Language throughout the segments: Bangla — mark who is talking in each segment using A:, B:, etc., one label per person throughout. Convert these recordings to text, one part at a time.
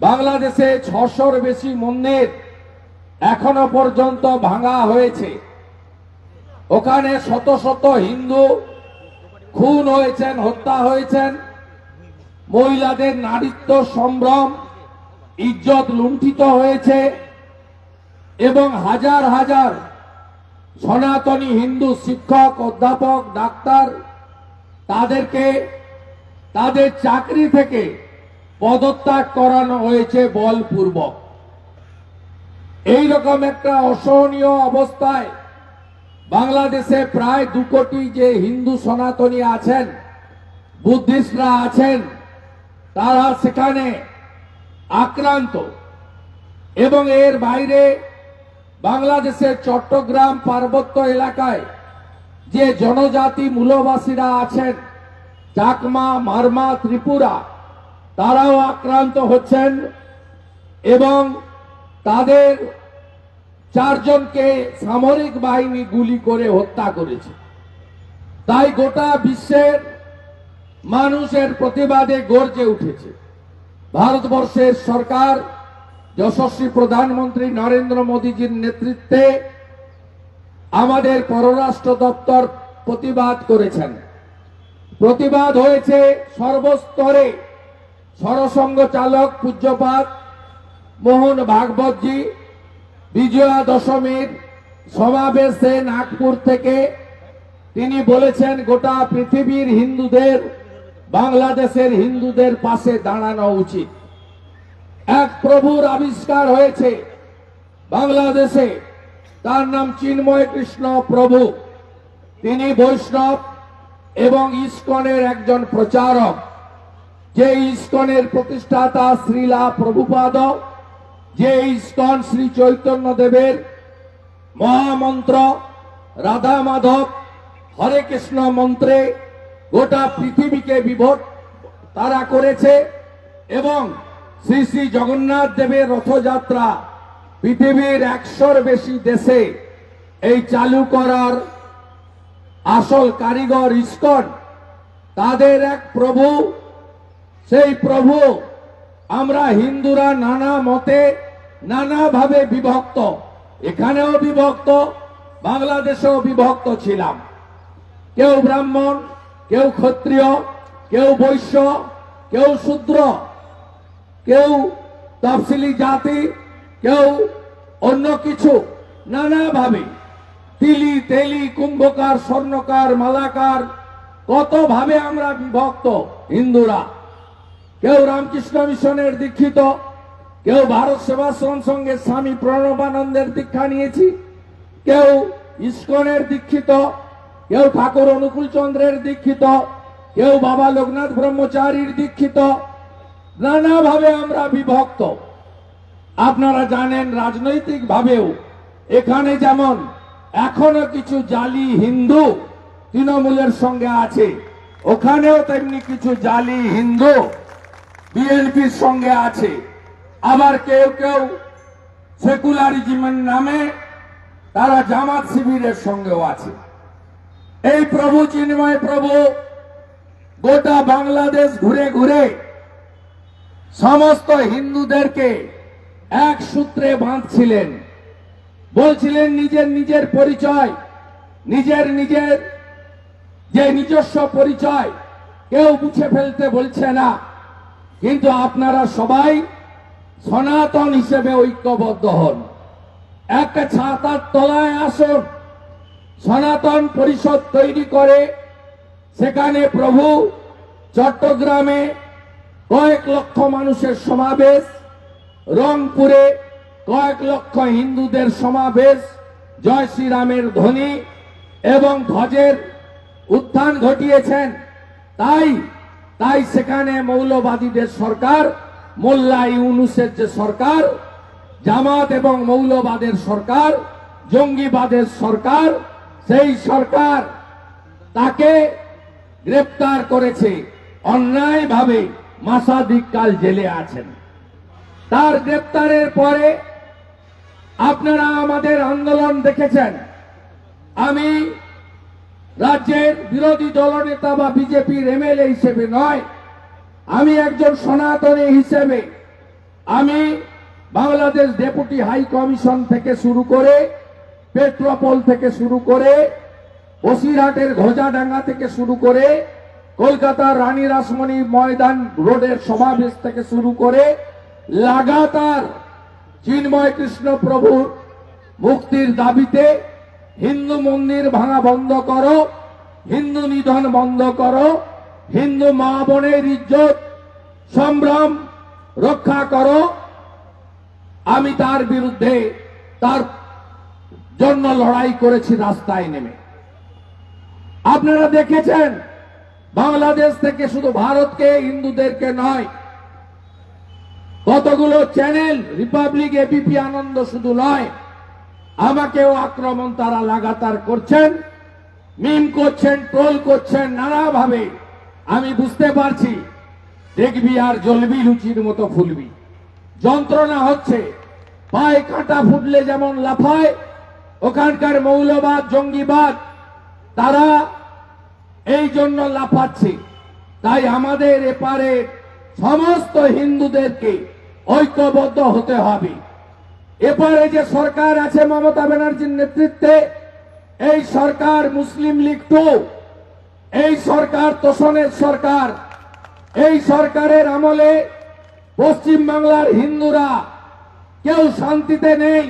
A: বাংলাদেশে ছশোর বেশি মন্দির এখনও পর্যন্ত ভাঙা হয়েছে। ওখানে শত শত হিন্দু খুন হয়েছেন, হত্যা হয়েছেন। মহিলাদের নারীত্ব সম্ভ্রম, ইজ্জত লুণ্ঠিত হয়েছে এবং হাজার হাজার সনাতনী হিন্দু শিক্ষক, অধ্যাপক, ডাক্তার তাদেরকে, তাদের চাকরি থেকে পদত্যাগ করানো হয়েছে বলপূর্বক। এই রকম একটা অসহনীয় অবস্থায় বাংলাদেশে প্রায় দু কোটি যে হিন্দু সনাতনী আছেন, বুদ্ধিস্টরা আছেন, তারা সেখানে আক্রান্ত। এবং এর বাইরে বাংলাদেশের চট্টগ্রাম পার্বত্য এলাকায় যে জনজাতি মূলবাসীরা আছেন, চাকমা, মারমা, ত্রিপুরা তারাও আক্রান্ত হচ্ছেন এবং তাদের চারজনকে সামরিক বাহিনী গুলি করে হত্যা করেছে। তাই গোটা বিশ্বের মানুষের প্রতিবাদে গর্জে উঠেছে। ভারতবর্ষের সরকার, যশস্বী প্রধানমন্ত্রী নরেন্দ্র মোদীজির নেতৃত্বে আমাদের পররাষ্ট্র দপ্তর প্রতিবাদ করেছেন। প্রতিবাদ হয়েছে সর্বস্তরে। সরসংঘ চালক পূজ্যপাত মোহন ভাগবতজি, বিজয়া দশমীর সমাবেশে নাগপুর থেকে। তিনি বলেছেন, গোটা পৃথিবীর হিন্দুদের, বাংলাদেশের হিন্দুদের পাশে দাঁড়ানো উচিত। এক প্রভুর আবিষ্কার হয়েছে বাংলাদেশে। তার নাম চিন্ময় কৃষ্ণ প্রভু। তিনি বৈষ্ণব এবং ইস্কনের একজন প্রচারক। যে ইস্কনের প্রতিষ্ঠাতা শ্রীলা প্রভুপাদ যে ইস্কন শ্রী চৈতন্য দেবের মহামন্ত্র রাধা মাধব, হরে কৃষ্ণ মন্ত্রে গোটা পৃথিবীকে বিভোট তারা করেছে এবং শ্রী শ্রী জগন্নাথ দেবের রথযাত্রা পৃথিবীর একশোর বেশি দেশে এই চালু করার আসল কারিগর ইস্কন, তাদের এক প্রভু সেই প্রভু, আমরা হিন্দুরা নানা মতে নানাভাবে বিভক্ত। এখানেও বিভক্ত, বাংলাদেশেও বিভক্ত ছিলাম। কেউ ব্রাহ্মণ, কেউ ক্ষত্রিয়, কেউ বৈশ্য, কেউ শূদ্র, কেউ তফসিলি জাতি, কেউ অন্য কিছু, নানাভাবে। তিলি, তেলি, কুম্ভকার, স্বর্ণকার, মালাকার কত ভাবে আমরা বিভক্ত হিন্দুরা? কেউ রামকৃষ্ণ মিশনের দীক্ষিত, কেউ ভারত সেবাশ্রম সঙ্গে স্বামী প্রণবানন্দের দীক্ষা নিয়েছি, কেউ ইস্কনের দীক্ষিত, কেউ ঠাকুর অনুকূল চন্দ্রের দীক্ষিত, কেউ বাবা লোকনাথ ব্রহ্মচারীর দীক্ষিত। নানাভাবে আমরা বিভক্ত। আপনারা জানেন রাজনৈতিক ভাবেও এখানে যেমন এখনও কিছু জালি হিন্দু তৃণমূলের সঙ্গে আছে, ওখানেও তেমনি কিছু জালি হিন্দু বিএনপির সঙ্গে আছে। আবার কেউ কেউ সেকুলারিজমের নামে তারা জামাত শিবিরের সঙ্গেও আছে। এই প্রভু চিন্ময় প্রভু গোটা বাংলাদেশ ঘুরে ঘুরে সমস্ত হিন্দুদেরকে এক সূত্রে বাঁধছিলেন। বলছিলেন, নিজের নিজের পরিচয়, নিজের নিজের যে নিজস্ব পরিচয় কেউ মুছে ফেলতে বলছে না। কিন্তু আপনারা সবাই সনাতন হিসেবে ঐক্যবদ্ধ হন। একটা ছাতার তলায় আসুন। সনাতন পরিষদ তৈরি করে সেখানে প্রভু চট্টগ্রামে কয়েক লক্ষ মানুষের সমাবেশ, রংপুরে কয়েক লক্ষ হিন্দুদের সমাবেশ, জয় শ্রীরামের ধ্বনি এবং ধ্বজের উত্থান ঘটিয়েছেন। তাই তাই সেখানে মৌলবাদীদের সরকার, মোল্লা ইউনুসের যে সরকার, জামাত এবং মৌলবাদের সরকার, জঙ্গিবাদের সরকার, সেই সরকার তাকে গ্রেপ্তার করেছে, অন্যায়ভাবে মাসাধিককাল জেলে আছেন। তার গ্রেপ্তারের পরে আপনারা আমাদের আন্দোলন দেখেছেন। আমি রাজ্যের বিরোধী দলনেতা বা বিজেপির এমএলএ হিসেবে নয়, আমি একজন সনাতনী হিসেবে। আমি বাংলাদেশ ডেপুটি হাই কমিশন থেকে শুরু করে, পেট্রোপল থেকে শুরু করে, বসিরহাটের ঘোজাডাঙ্গা থেকে শুরু করে, কলকাতার রানী রাসমণি ময়দান রোডের সমাবেশ থেকে শুরু করে, লাগাতার চিন্ময় কৃষ্ণ প্রভুর মুক্তির দাবিতে হিন্দু মন্দির ভাঙা বন্ধ করো, হিন্দু নিধন বন্ধ করো, হিন্দু মা বোনের ইজ্জত, সম্ভ্রম রক্ষা করো। আমি তার বিরুদ্ধে তার জন্য লড়াই করেছি, রাস্তায় নেমে। আপনারা দেখেছেন, বাংলাদেশ থেকে শুধু ভারতকে, হিন্দুদেরকে নয়, কতগুলো চ্যানেল, রিপাবলিক এবিপি আনন্দ শুধু নয় আমাকেও আক্রমণ তারা লাগাতার করছেন, মিম করছেন, ট্রোল করছেন নানাভাবে। আমি বুঝতে পারছি, দেখবি আর জ্বলবি লুচির মতো ফুলবি। যন্ত্রণা হচ্ছে, পায়ে কাঁটা ফুটলে যেমন লাফায়, ওখানকার মৌলবাদ, জঙ্গিবাদ, তারা এই জন্য লাফাচ্ছে। তাই আমাদের এপারে সমস্ত হিন্দুদেরকে ঐক্যবদ্ধ হতে হবে। এপারে যে সরকার আছে মমতা ব্যানার্জির নেতৃত্বে, এই সরকার মুসলিম লীগ টু। এই সরকার তোষণের সরকার। এই সরকারের আমলে পশ্চিম বাংলার হিন্দুরা কেউ শান্তিতে নেই।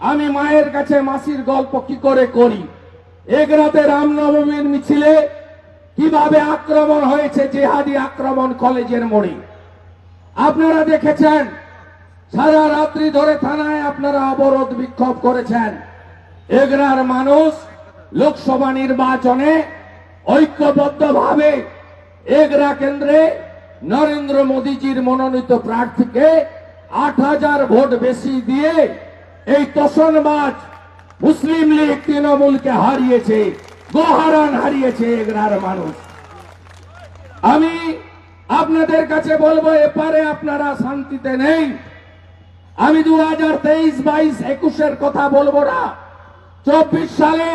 A: আমি মায়ের কাছে মাসির গল্প কি করে করি? এক রাতে রামনবমীর মিছিলে কীভাবে আক্রমণ হয়েছে জেহাদি আক্রমণ কলেজের মোড়ে? আপনারা দেখেছেন সারা রাত্রি ধরে থানায় আপনারা অবরোধ বিক্ষোভ করেছেন। এগরার মানুষ লোকসভা নির্বাচনে ঐক্যবদ্ধভাবে এগরা কেন্দ্রে নরেন্দ্র মোদীজির মনোনীত প্রার্থীকে আট হাজার ভোট বেশি দিয়ে এই তোষণবাজ মুসলিম লীগ তৃণমূলকে হারিয়েছে, গোহারান হারিয়েছে এগরার মানুষ। আমি আপনাদের কাছে বলব, এপারে আপনারা শান্তিতে নেই। আমি দু হাজার তেইশ বাইশ একুশের কথা বলব না। চব্বিশ সালে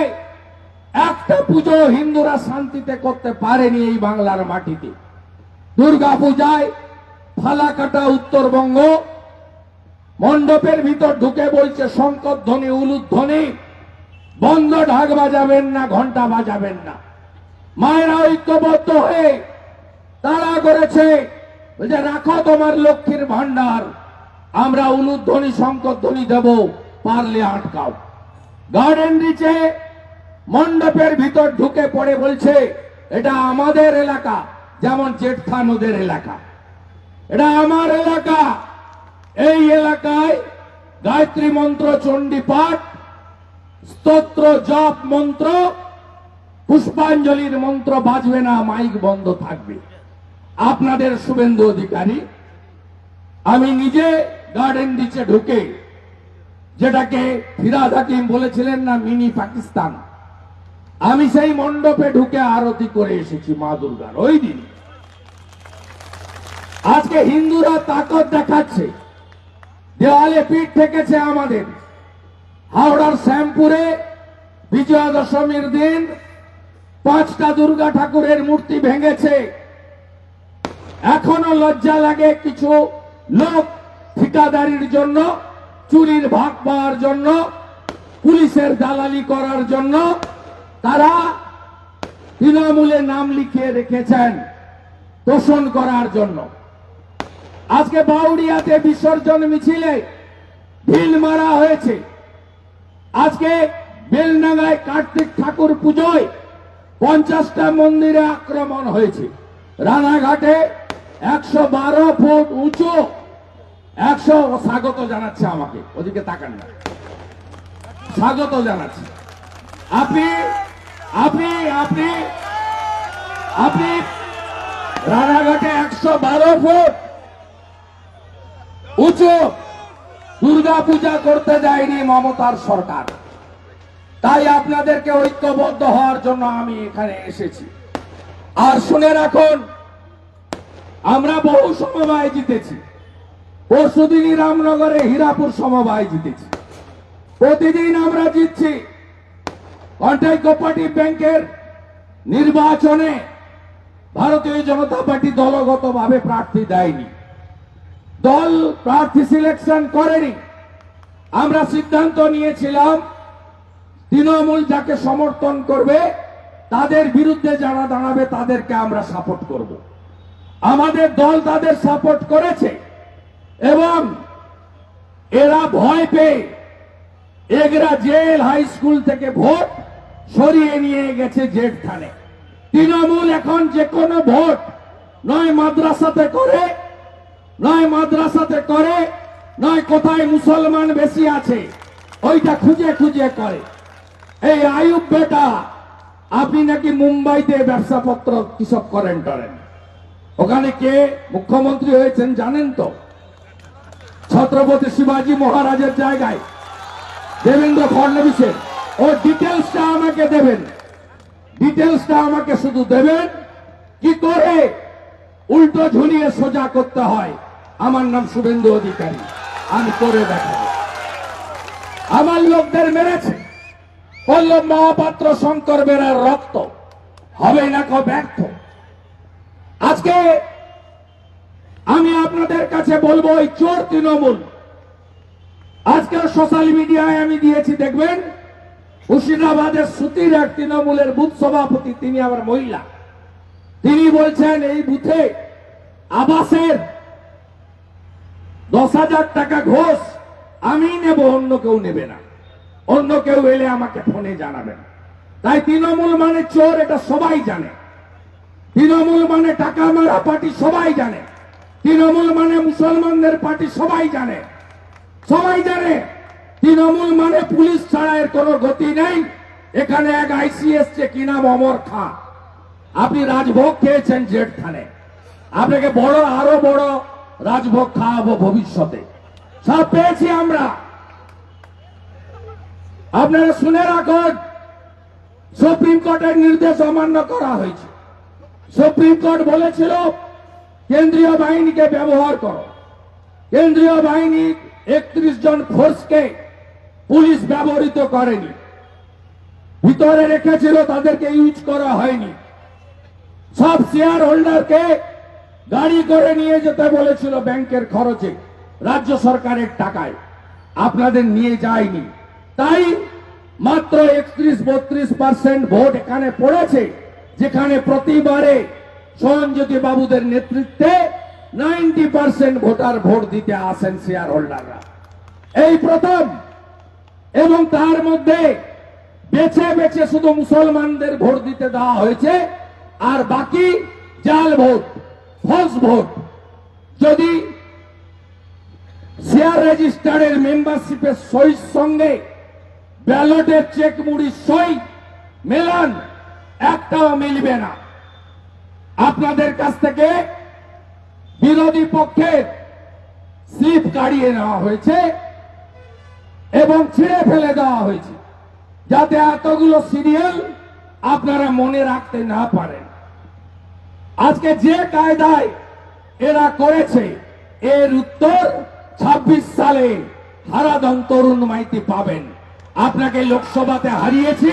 A: একটা পুজো হিন্দুরা শান্তিতে করতে পারেনি এই বাংলার মাটিতে। দুর্গা পূজায় ফালাকাটা উত্তরবঙ্গ, মণ্ডপের ভিতর ঢুকে বলছে, শঙ্কর ধ্বনি উলুধ্বনি বন্ধ ঢাক বাজাবেন না ঘণ্টা বাজাবেন না। মায়েরা ঐক্যবদ্ধ হয়ে তারা করেছে, বলছে, রাখো তোমার লক্ষ্মীর ভান্ডার আমরা উলুধ্বনি শঙ্কর ধ্বনি দেব, পারলে আটকাও। গার্ডেন নিচে মণ্ডপের ভিতর ঢুকে পড়ে বলছে, এটা আমাদের এলাকা। যেমন জেঠথানুদের এলাকা। এটা আমার এলাকা। এই এলাকায় গায়ত্রী মন্ত্র চণ্ডী পাঠ স্তোত্র, জপ মন্ত্র, পুষ্পাঞ্জলির মন্ত্র বাজবে না, মাইক বন্ধ থাকবে। আপনাদের শুভেন্দু অধিকারী, আমি নিজে গার্ডেন নিচে ঢুকে। যেটাকে ফিরাদ হাকিম বলেছিলেন না, মিনি পাকিস্তান। আমি সেই মণ্ডপে ঢুকে আরতি করে এসেছি, মা দুর্গার, ওই দিন। আজকে হিন্দুরা তাকত দেখাচ্ছে। দেওয়ালে পিঠ ঠেকেছে আমাদের। হাওড়ার শ্যামপুরে বিজয়া দশমীর দিন পাঁচটা দুর্গা ঠাকুরের মূর্তি ভেঙেছে। এখনও লজ্জা লাগে কিছু লোক ঠিকাদারির জন্য, চুরির ভাগ পাওয়ার জন্য, পুলিশের দালালি করার জন্য তারা তৃণমূলে নাম লিখিয়ে রেখেছেন তোষণ করার জন্য। আজকে বাউরিয়াতে বিসর্জন মিছিলে ঢিল মারা হয়েছে। আজকে বেলডাঙ্গায় কার্তিক ঠাকুর পুজোয় পঞ্চাশটা মন্দিরে আক্রমণ হয়েছে। রানাঘাটে একশো বারো ফুট উঁচু একশো স্বাগত জানাচ্ছে আমাকে। ওদিকে তাকান না। স্বাগত জানাচ্ছে। আপনি আপনি আপনি আপনি রানাঘাটে একশো বারো ফুট উঁচু দুর্গা পূজা করতে যায়নি মমতার সরকার। তাই আপনাদেরকে ঐক্যবদ্ধ হওয়ার জন্য আমি এখানে এসেছি। আর শুনে রাখুন, আমরা বহু সমবায় জিতেছি। পরশুদিনই রামনগরে হীরাপুর সমবায় জিতেছি। প্রতিদিন আমরা জিতছি। কন্টাই কোপারেটিভ ব্যাংকের নির্বাচনে ভারতীয় জনতা পার্টি দলগতভাবে প্রার্থী দেয়নি। দল প্রার্থী সিলেকশন করেনি। আমরা সিদ্ধান্ত নিয়েছিলাম, তৃণমূল যাকে সমর্থন করবে, তাদের বিরুদ্ধে যারা দাঁড়াবে তাদেরকে আমরা সাপোর্ট করব। আমাদের দল তাদের সাপোর্ট করেছে। এবং এরা ভয় পেয়ে এগরা জেল হাই স্কুল থেকে ভোট সরিয়ে নিয়ে গেছে জেট থানে তৃণমূল এখন যে কোনো ভোট নয় মাদ্রাসাতে করে, নয় মাদ্রাসাতে করে, নয় কোথায় মুসলমান বেশি আছে, ওইটা খুঁজে খুঁজে করে। এই আয়ুব বেটা, আপনি নাকি মুম্বাইতে ব্যবসাপত্র কিসব করেন টরেন? ওখানে কে মুখ্যমন্ত্রী হয়েছেন জানেন তো? ছত্রপতি শিবাজি মহারাজের জায়গায় দেবেন্দ্র ফডনবিসের ও ডিটেলসটা আমাকে দেবেন। ডিটেলসটা আমাকে শুধু দেবেন। কি করে উল্টো ঝুলিয়ে সোজা করতে হয়? আমার নাম শুভেন্দু অধিকারী। আমি করে দেখাবো। আমার লোকদের মেরেছে। পল্লব মহাপাত্র শঙ্কর বেরার রক্ত। হবে না ব্যর্থ। আজকে আমি আপনাদের কাছে বলব ওই চোর তৃণমূল। আজকে সোশ্যাল মিডিয়ায় আমি দিয়েছি, দেখবেন, মুর্শিদাবাদের সুতির এক তৃণমূলের বুথ সভাপতি, তিনি আবার মহিলা। তিনি বলছেন, এই বুথে আবাসের দশ হাজার টাকা ঘোষ আমি নেব, অন্য কেউ নেবে না। অন্য কেউ এলে আমাকে ফোনে জানাবেন। তাই তৃণমূল মানে চোর, এটা সবাই জানে। তৃণমূল মানে টাকা মারা পার্টি সবাই জানে। তৃণমূল মানে মুসলমানদের পার্টি, সবাই জানে। সবাই জানে, তৃণমূল মানে পুলিশ ছাড়া এর কোনো গতি নেই। এখানে এক আইসি এসছে কি নাম, অমর খা। আপনি রাজভোগ খেয়েছেন জেট থানে। আপনাকে বড়, আরও বড় রাজভোগ খাওয়াবো ভবিষ্যতে। সব পেয়েছি আমরা। আপনারা শুনে রাখুন, সুপ্রিম কোর্টের নির্দেশ অমান্য করা হয়েছে। সুপ্রিম কোর্ট বলেছিল কেন্দ্রীয় বাহিনীকে ব্যবহার করো। কেন্দ্রীয় বাহিনী একত্রিশ জন ফোর্সকে পুলিশ ব্যবহৃত করেনি। ভিতরে রেখেছিল, তাদেরকে ইউজ করা হয়নি। সব শেয়ার হোল্ডারকে গাড়ি করে নিয়ে যেতে বলেছিল ব্যাংকের খরচে, রাজ্য সরকারের টাকায়। আপনাদের নিয়ে যায়নি। তাই মাত্র একত্রিশ, বত্রিশ পার্সেন্ট ভোট এখানে পড়েছে, যেখানে প্রতিবারে সঞ্জ্যোতি বাবুদের নেতৃত্বে নাইনটি পার্সেন্ট ভোটার ভোট দিতে আসেন শেয়ার হোল্ডাররা এই প্রথম। এবং তার মধ্যে বেছে বেছে শুধু মুসলমানদের ভোট দিতে দেওয়া হয়েছে, আর বাকি জাল ভোট, ফলস ভোট। যদি শেয়ার রেজিস্টারের মেম্বারশিপের সইর সঙ্গে ব্যালটের চেক মুড়ি সই মেলান, একটাও মিলবে না। আপনাদের কাছ থেকে বিরোধী পক্ষের স্লিপ কাড়িয়ে নেওয়া হয়েছে এবং ছিঁড়ে ফেলে দেওয়া হয়েছে। যাতে এতগুলো সিরিয়াল আপনারা মনে রাখতে না পারেন। আজকে যে কায়দায় এরা করেছে, এর উত্তর ২৬ সালে হারাদন তরুণ মাইতি পাবেন। আপনাকে লোকসভাতে হারিয়েছি,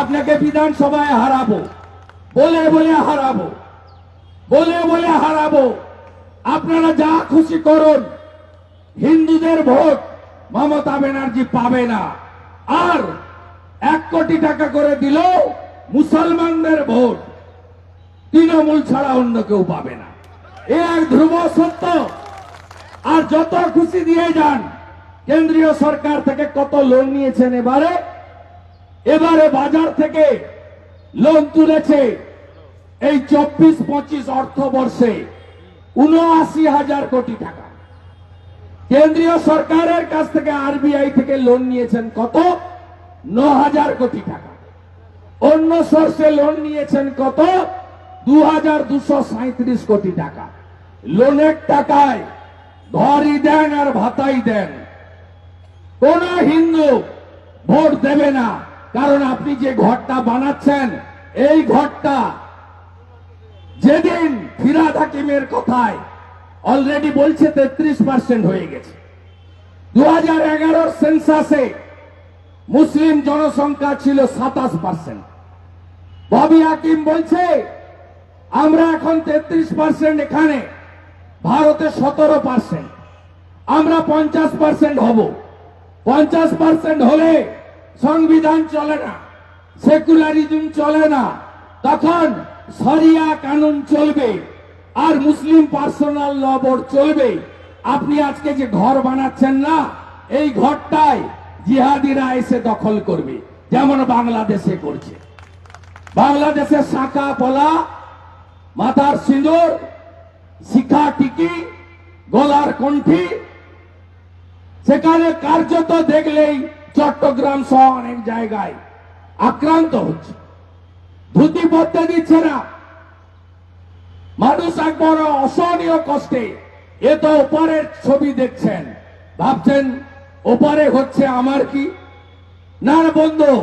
A: আপনাকে বিধানসভায় হারাবো। বলে বলে হারাবো। বলে বলে হারাবো। আপনারা যা খুশি করুন, হিন্দুদের ভোট মমতা ব্যানার্জি পাবে না। আর এক কোটি টাকা করে দিল মুসলমানদের ভোট তৃণমূল ছাড়া অন্য কেউ পাবে না। এ এক ধ্রুব সত্য। আর যত খুশি দিয়ে যান, কেন্দ্রীয় সরকার থেকে কত লোন নিয়েছেন এবারে? এবারে বাজার থেকে লোন তুলেছে এই চব্বিশ, পঁচিশ অর্থবর্ষে উনআশি হাজার কোটি টাকা। কেন্দ্রীয় সরকারের কাছ থেকে আরবিআই থেকে লোন নিয়েছেন কত? ন হাজার কোটি টাকা। অন্য সোর্সে লোন নিয়েছেন কত? দু হাজার দুশো সাঁত্রিশ কোটি টাকা। লোনের টাকায় ঘরই দেন আর ভাতাই দেন। কোন হিন্দু ভোট দেবে না। কারণ আপনি যে ঘরটা বানাচ্ছেন, এই ঘরটা যেদিন ফিরাদ হাকিমের কথায় অলরেডি বলছে তেত্রিশ পার্সেন্ট হয়ে গেছে। দু হাজার এগারোর সেন্সাসে মুসলিম জনসংখ্যা ছিল সাতাশ পার্সেন্ট ববি হাকিম বলছে, আমরা এখন তেত্রিশ পার্সেন্ট এখানে, ভারতে সতেরো পার্সেন্ট আমরা পঞ্চাশ পার্সেন্ট হব। পঞ্চাশ পার্সেন্ট হলে সংবিধান চলে না সেকুলারিজম চলে না। তখন সরিয়া কানুন চলবে, আর মুসলিম পার্সোনাল ল বোর্ড চলবে। আপনি আজকে যে ঘর বানাচ্ছেন না, এই ঘরটাই জিহাদিরা এসে দখল করবে, যেমন বাংলাদেশে করছে। বাংলাদেশের শাখা পলা, মাথার সিঁদুর, শিখা টিকি, গলার কণ্ঠি। সেখানে কার্যত দেখলেই চট্টগ্রাম সহ অনেক জায়গায় আক্রান্ত হচ্ছে। ধুতি পড়তে দিচ্ছে না। মানুষ একবার অসহনীয় কষ্টে এ তো ওপারের ছবি দেখছেন। ভাবছেন, ওপারে হচ্ছে আমার কি? না, বন্ধু,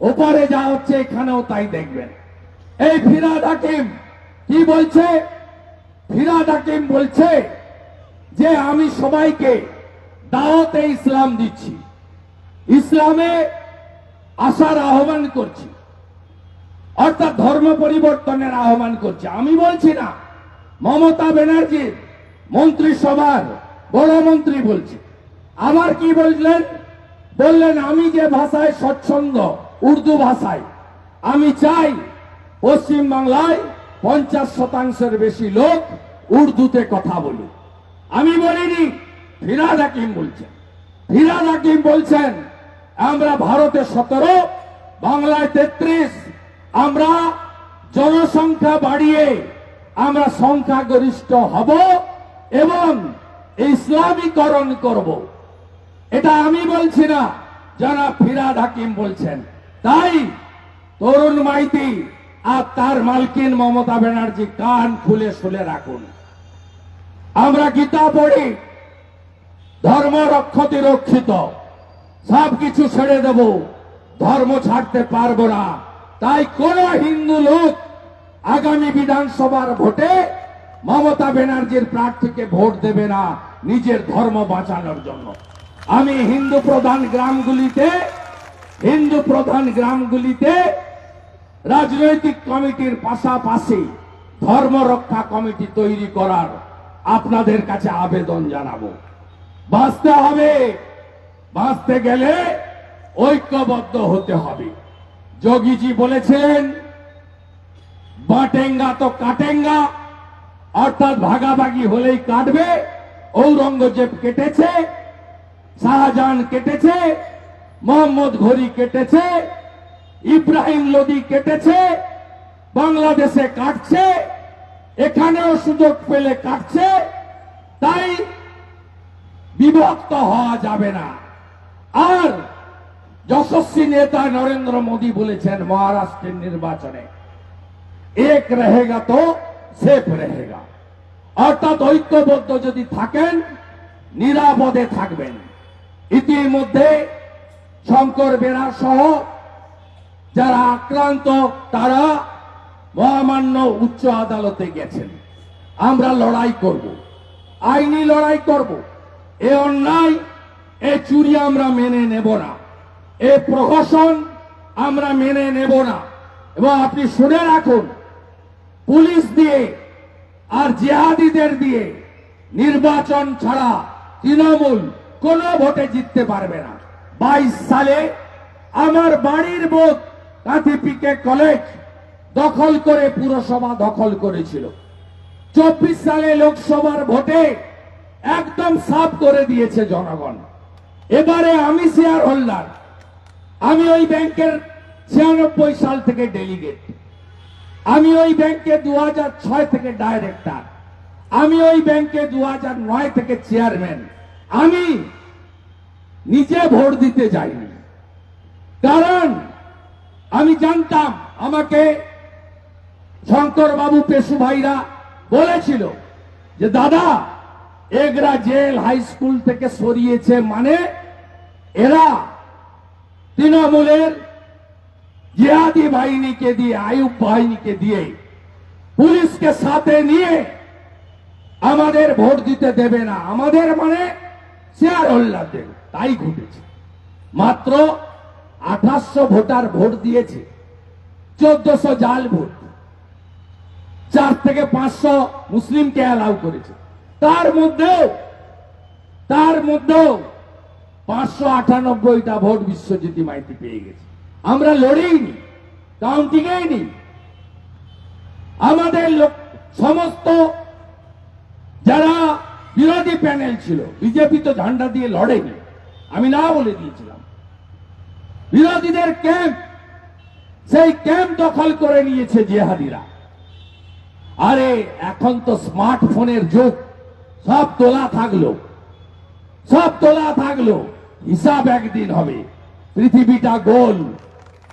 A: ওপারে যা হচ্ছে এখানেও তাই দেখবেন। এই ফিরাদ হাকিম কি বলছে? ফিরাদ হাকিম বলছে যে, আমি সবাইকে দাওয়াতে ইসলাম দিচ্ছি। ইসলামে আসার আহ্বান করছি। অর্থাৎ ধর্ম পরিবর্তনের আহ্বান করছে। আমি বলছি না, মমতা ব্যানার্জির মন্ত্রিসভার বড় মন্ত্রী বলছে। আমার কি বললেন? বললেন, আমি যে ভাষায় স্বচ্ছন্দ, উর্দু ভাষায়, আমি চাই পশ্চিম বাংলায় পঞ্চাশ শতাংশের বেশি লোক উর্দুতে কথা বলুক। আমি বলিনি, ফিরাদ হাকিম বলছেন। ফিরাদ হাকিম বলছেন, আমরা ভারতে সতেরো, বাংলায় তেত্রিশ আমরা জনসংখ্যা বাড়িয়ে আমরা সংখ্যাগরিষ্ঠ হব এবং ইসলামীকরণ করব। এটা আমি বলছি না যারা ফিরাদ হাকিম বলছেন। তাই তরুণ মাইতি আর তার মালকিন মমতা ব্যানার্জি কান খুলে শুলে রাখুন। আমরা গীতা পড়ি, ধর্ম রক্ষতি রক্ষিত। সব কিছু ছেড়ে দেব, ধর্ম ছাড়তে পারব না। তাই কোন হিন্দু লোক আগামী বিধানসভার ভোটে মমতা ব্যানার্জির প্রার্থীকে ভোট দেবে না নিজের ধর্ম বাঁচানোর জন্য। আমি হিন্দু প্রধান গ্রামগুলিতে, হিন্দু প্রধান গ্রামগুলিতে রাজনৈতিক কমিটির পাশাপাশি ধর্ম রক্ষা কমিটি তৈরি করার আপনাদের কাছে আবেদন জানাব। বাঁচতে হবে, বাঁচতে গেলে ঐক্যবদ্ধ হতে হবে। যোগীজি বলেছিলেন বাটেঙ্গা তো কাটেঙ্গা, অর্থাৎ ভাগাভাগি হলেই কাটবে, ঔরঙ্গজেব কেটেছে, শাহজাহান কেটেছে, মোহাম্মদ ঘড়ি কেটেছে, ইব্রাহিম লোদি কেটেছে, বাংলাদেশে কাটছে, এখানেও সুযোগ পেলে কাটছে, তাই বিভক্ত হওয়া যাবে না। আর যশস্বী নেতা নরেন্দ্র মোদী বলেছেন, মহারাষ্ট্রের নির্বাচনে এক রেহেগা তো সেফ রেহেগা। অর্থাৎ ঐক্যবদ্ধ যদি থাকেন, নিরাপদে থাকবেন। ইতিমধ্যে শঙ্কর বেড়া সহ যারা আক্রান্ত, তারা মহামান্য উচ্চ আদালতে গেছেন। আমরা লড়াই করব। আইনি লড়াই করব। এ অন্যায়, এ চুরি আমরা মেনে নেব না। এ প্রহসন আমরা মেনে নেব না। এবং আপনি শুনে রাখুন, পুলিশ দিয়ে আর জেহাদিদের দিয়ে নির্বাচন ছাড়া তৃণমূল কোন ভোটে জিততে পারবে না। বাইশ সালে আমার বাড়ির বোধ কাঁথি পিকে কলেজ দখল করে পুরসভা দখল করেছিল। চব্বিশ সালে লোকসভার ভোটে একদম সাফ করে দিয়েছে জনগণ। এবারে আমি শেয়ার হোল্ডার আমি ওই ব্যাংকের ছিয়ানব্বই সাল থেকে ডেলিগেট আমি ওই ব্যাংকে দু থেকে ডাইরেক্টর আমি ওই ব্যাংকে দু থেকে চেয়ারম্যান আমি নিজে ভোট দিতে যাইনি। কারণ আমি জানতাম আমাকে শঙ্কর বাবু পেশু ভাইরা বলেছিল যে, দাদা, এগরা জেল হাই স্কুল থেকে সরিয়েছে মানে এরা তৃণমূলের জিহাদি বাহিনীকে দিয়ে আয়ুব বাহিনীকে দিয়ে, পুলিশকে সাথে নিয়ে আমাদের ভোট দিতে দেবে না। আমাদের মানে শেয়ার হোল্ডারদের। তাই ঘটেছে। মাত্র আঠাশশো ভোটার ভোট দিয়েছে। চোদ্দশো জাল ভোট। চার থেকে পাঁচশো মুসলিমকে অ্যালাউ করেছে। তার মধ্যেও তার মধ্যেও পাঁচশো আটানব্বইটা ভোট বিশ্বজ্যোতি মাইতি পেয়ে গেছে। আমরা লড়েইনি কাউন্টিংয়েই আমাদের সমস্ত যারা বিরোধী প্যানেল ছিল, বিজেপি তো ঝান্ডা দিয়ে লড়েনি, আমি না বলে দিয়েছিলাম। বিরোধীদের ক্যাম্প, সেই ক্যাম্প দখল করে নিয়েছে জেহাদিরা। আরে, এখন তো স্মার্টফোনের যুগ, সব তোলা থাকল, সব তোলা থাকল। হিসাব একদিন হবে। পৃথিবীটা গোল।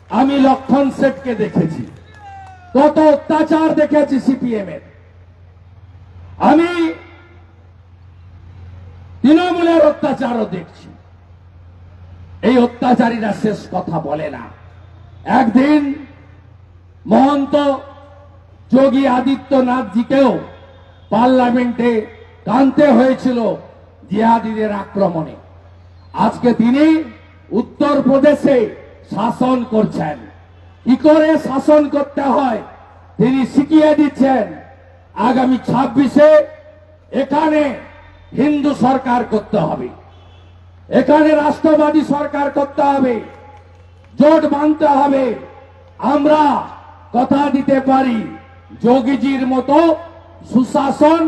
A: আমি লক্ষণ সেটকে দেখেছি। কত অত্যাচার দেখেছি সিপিএম এর আমি তৃণমূলের অত্যাচারও দেখছি। এই অত্যাচারীরা শেষ কথা বলে না। একদিন মহন্ত যোগী আদিত্যনাথজিকেও পার্লামেন্টে কানতে হয়েছিল জিহাদিদের আক্রমণে। আজকে তিনি উত্তরপ্রদেশে শাসন করছেন। কি করে শাসন করতে হয়? তিনি শিখিয়ে দিচ্ছেন, আগামী ছাব্বিশে এখানে হিন্দু সরকার করতে হবে। এখানে রাষ্ট্রবাদী সরকার করতে হবে। জোট বাঁধতে হবে। আমরা কথা দিতে পারি যোগীজির মতো সুশাসন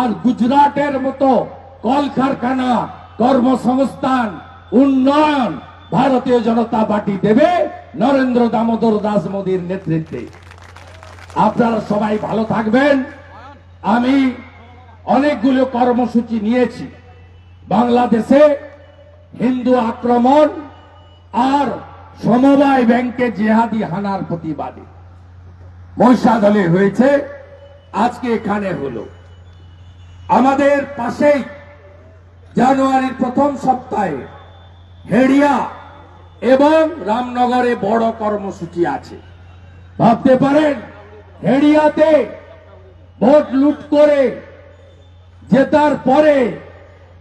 A: আর গুজরাটের মতো কলকারখানা। কর্মসংস্থান, উন্নয়ন ভারতীয় জনতা পার্টি দেবে নরেন্দ্র দামোদর দাস মোদীর নেতৃত্বে। আপনারা সবাই ভালো থাকবেন। আমি অনেকগুলো কর্মসূচি নিয়েছি। বাংলাদেশে হিন্দু আক্রমণ আর সমবায় ব্যাংকে জেহাদি হানার প্রতিবাদে। মহিষাদলে হয়েছে, আজকে এখানে হলো। আমাদের পাশেই জানুয়ারির প্রথম সপ্তাহে হেড়িয়া এবং রামনগরে বড় কর্মসূচি আছে। ভাবতে পারেন, হেড়িয়াতে ভোট লুট করে জেতার পরে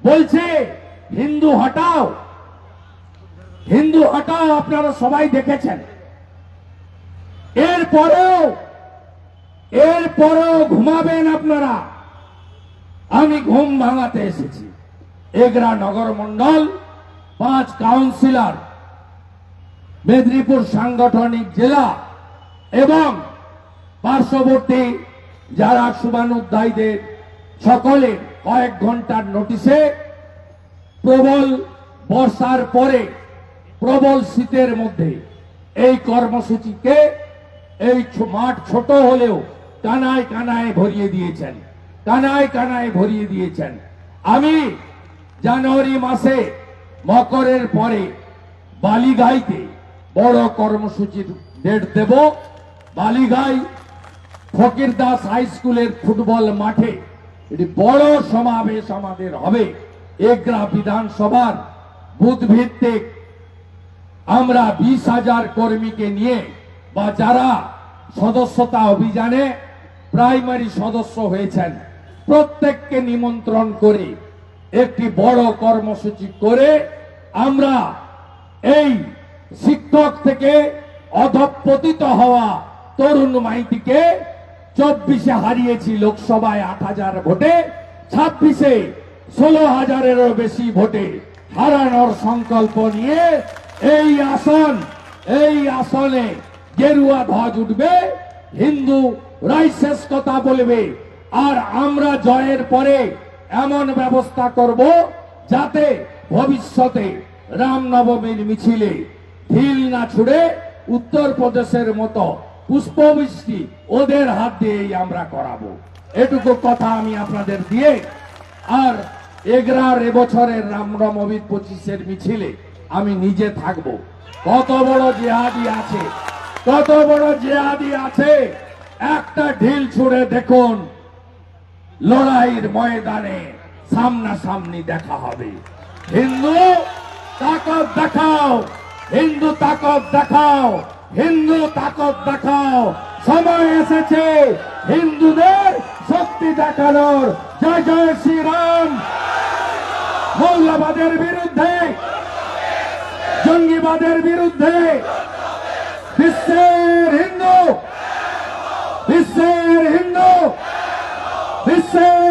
A: বলছে, হিন্দু হটাও। হিন্দু হটাও আপনারা সবাই দেখেছেন। এরপরেও এরপরেও ঘুমাবেন আপনারা। আমি ঘুম ভাঙাতে এসেছি। এগরা নগর মন্ডল, পাঁচ কাউন্সিলর, মেদিনীপুর সাংগঠনিক জেলা এবং পার্শ্ববর্তী যারা শুভানুধ্যায়ীদের সকলে কয়েক ঘণ্টার নোটিশে প্রবল বর্ষার পরে, প্রবল শীতের মধ্যে এই কর্মসূচিকে এই মাঠ ছোট হলেও কানায় কানায় ভরিয়ে দিয়েছেন। কানায় কানায় ভরিয়ে দিয়েছেন। আমি জানুয়ারি মাসে মকরের পরে বালিগাইতে বড় কর্মসূচির ডেট দেব। বালিগাই ফকির দাস হাই স্কুলের ফুটবল মাঠে এটি বড় সমাবেশ আমাদের হবে। এগ্রা বিধানসভার বুথ ভিত্তিক আমরা বিশ হাজার কর্মীকে নিয়ে বা যারা সদস্যতা অভিযানে প্রাইমারি সদস্য হয়েছেন, প্রত্যেককে নিমন্ত্রণ করে একটি বড় কর্মসূচি করে আমরা এই শিক্ষক থেকে অধপতিত হওয়া তরুণ মাইতিকে চব্বিশে হারিয়েছি লোকসভায় আট হাজার ভোটে, ছাব্বিশে ষোলো হাজারেরও বেশি ভোটে। হারানোর সংকল্প নিয়ে এই আসন, এই আসনে গেরুয়া ধ্বজ উঠবে, হিন্দু রাই শেষ কথা বলবে। আর আমরা জয়ের পরে এমন ব্যবস্থা করব যাতে ভবিষ্যতে রামনবমীর মিছিলে ঢিল না ছুড়ে উত্তরপ্রদেশের মতো পুষ্পবৃষ্টি ওদের হাত দিয়েই আমরা করাবো। এটুকু কথা আমি আপনাদের দিয়ে আর এগরার এবছরের রামনবমীর পঁচিশের মিছিলে আমি নিজে থাকব। কত বড় জেহাদি আছে, কত বড় জেহাদি আছে, একটা ঢিল ছুড়ে দেখুন। লড়াইয়ের ময়দানে সামনাসামনি দেখা হবে। হিন্দু, তাকত দেখাও। হিন্দু, তাকত দেখাও। হিন্দু, তাকত দেখাও। সময় এসেছে হিন্দুদের শক্তি দেখানোর। জয় জয় শ্রীরাম। মৌলবাদের বিরুদ্ধে, জঙ্গিবাদের বিরুদ্ধে, বিশ্বের হিন্দু বিশ্বের হিন্দু। say